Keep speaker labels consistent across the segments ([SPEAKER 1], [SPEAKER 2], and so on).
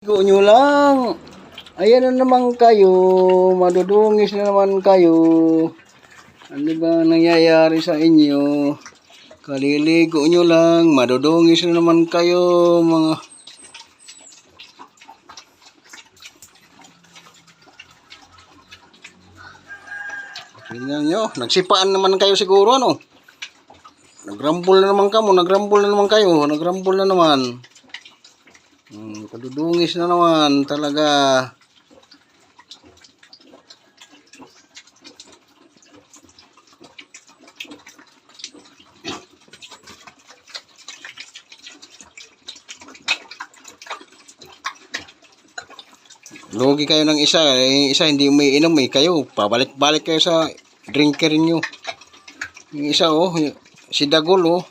[SPEAKER 1] Go nyo lang. Ayan na naman kayo. Madudungis na naman kayo. Ano ba nangyayari sa inyo? Kaliligo nyo lang. Madudungis na naman kayo. Mga... Tingnan nyo. Nagsipaan naman kayo siguro ano? Nagrambol na naman kamo. Nagrambol na naman kayo. Nagrambol na naman. Hmm, kadudungis na naman talaga. Lugi kayo ng isa, eh, isa hindi umiinom eh, kayo, pabalik-balik kayo sa drinker niyo. Yung isa oh, si Dagol oh,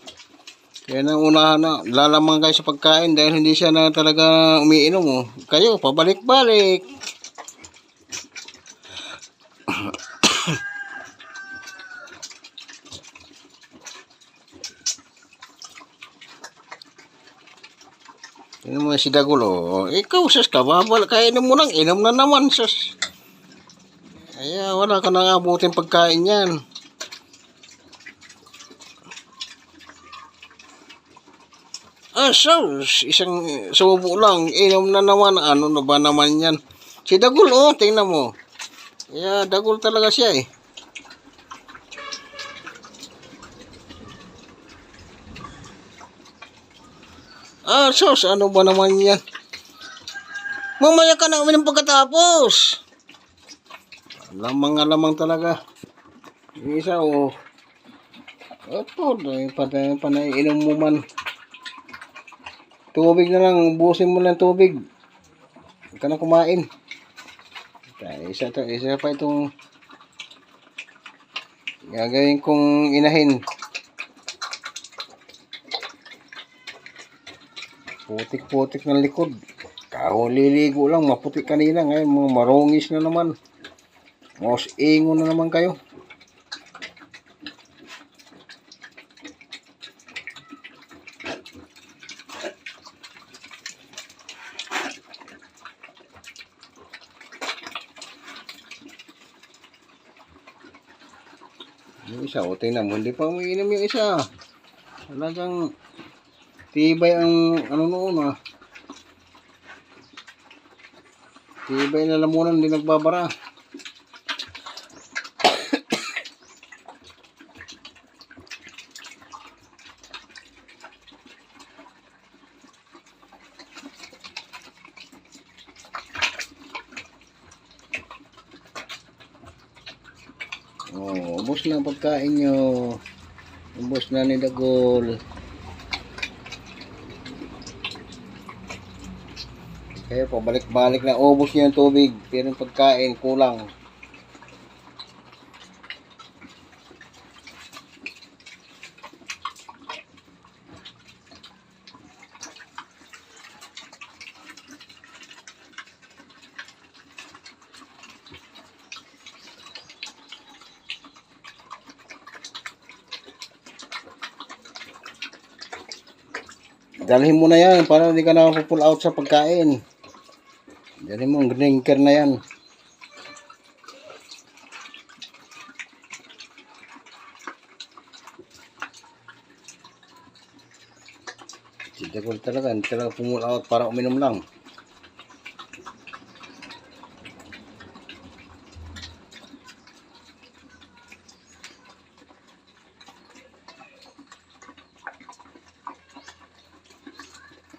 [SPEAKER 1] kaya na unahan na, lalaman kayo sa pagkain dahil hindi siya na talaga umiinom oh. Kayo, pabalik-balik. Tingnan mo si Dagol oh. Ikaw, sus ka, babal, kainom mo nang, inom na naman, sus. Kaya wala ka nang abutin pagkain yan. Ah, sus, isang subo lang, inom na naman, ano na ba naman yan? Si Dagol, oh, tingnan mo. Kaya Dagol talaga siya eh. Ah, sus, ano ba naman yan? Mamaya ka na uminom pagkatapos. Lamang nga lamang talaga. Isa, oh. Dahil panay, panay inom mo man. Tubig na lang, ubusin mo lang tubig. Huwag ka na kumain. Isa, to, isa pa itong gagawin kong inahin. Putik-putik ng likod. Kahuliligo lang, maputik kanina. Ngayon, mga marungis na naman. Mas ingo na naman kayo. Yung isa, o tingnan mo, hindi pa umiinom yung isa. Talagang tibay ang ano noon ah. Tibay na lamunan, hindi nagbabara. Oh, ubos na pagkain nyo. Ubos na ni Dagol. Kaya pabalik-balik na ubos niya ang tubig. Pero pagkain kulang. Dalhin mo na yan para hindi ka na pull out sa pagkain. Dalhin mo, ang drinker na yan. Si Dagol talaga, hindi talaga pull out para uminom lang.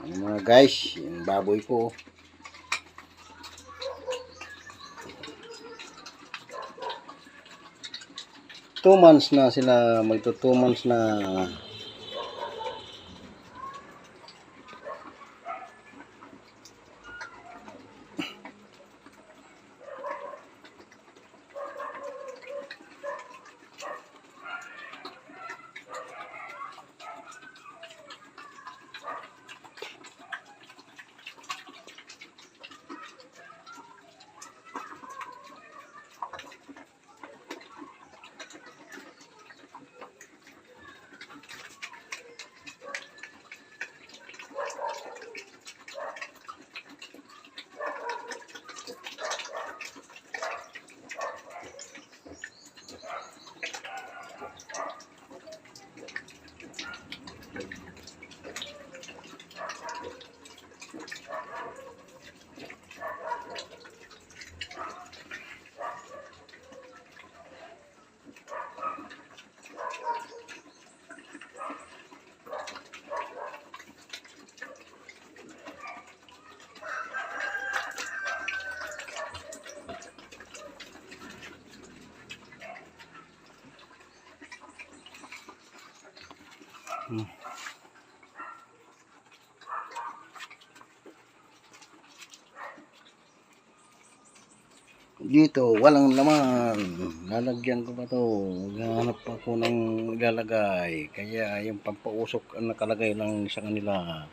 [SPEAKER 1] Ano mga guys, yung baboy ko. Two months na sila, magto two months na Mm. Dito, walang laman. Lalagyan ko pa to. Gahanap ako ng ilalagay. Kaya yung pampausok ang nakalagay lang sa kanila.